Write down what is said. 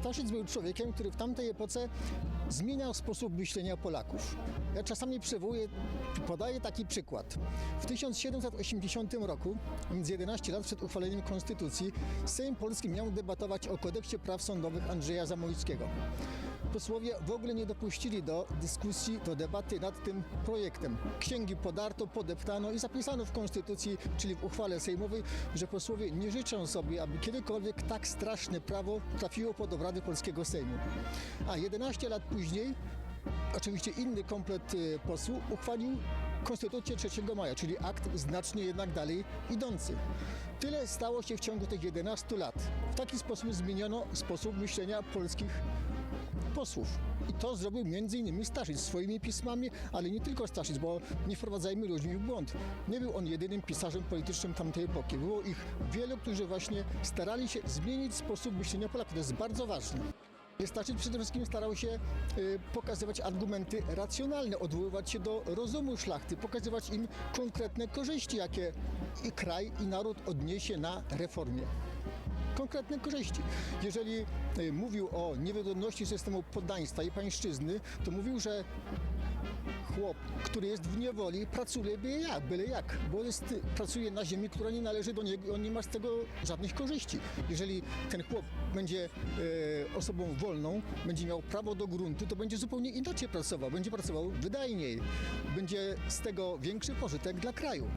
Staszic był człowiekiem, który w tamtej epoce zmieniał sposób myślenia Polaków. Ja czasami przywołuję, podaję taki przykład. W 1780 roku, więc 11 lat przed uchwaleniem Konstytucji, Sejm Polski miał debatować o kodeksie praw sądowych Andrzeja Zamoyskiego. Posłowie w ogóle nie dopuścili do dyskusji, do debaty nad tym projektem. Księgi podarto, podeptano i zapisano w Konstytucji, czyli w uchwale sejmowej, że posłowie nie życzą sobie, aby kiedykolwiek tak straszne prawo trafiło pod obrady polskiego Sejmu. A 11 lat później oczywiście inny komplet y, posłów uchwalił Konstytucję 3 maja, czyli akt znacznie jednak dalej idący. Tyle stało się w ciągu tych 11 lat. W taki sposób zmieniono sposób myślenia polskich posłów. I to zrobił m.in. Staszic swoimi pismami, ale nie tylko Staszic, bo nie wprowadzajmy ludzi w błąd. Nie był on jedynym pisarzem politycznym tamtej epoki. Było ich wielu, którzy właśnie starali się zmienić sposób myślenia Polaków. To jest bardzo ważne. Staszic przede wszystkim starał się y, pokazywać argumenty racjonalne, odwoływać się do rozumu szlachty, pokazywać im konkretne korzyści, jakie i kraj, i naród odniesie na reformie konkretne korzyści. Jeżeli y, mówił o niewygodności systemu poddaństwa i pańszczyzny, to mówił, że chłop, który jest w niewoli, pracuje byle jak, byle jak, bo jest, pracuje na ziemi, która nie należy do niego, on nie ma z tego żadnych korzyści. Jeżeli ten chłop będzie e, osobą wolną, będzie miał prawo do gruntu, to będzie zupełnie inaczej pracował, będzie pracował wydajniej, będzie z tego większy pożytek dla kraju.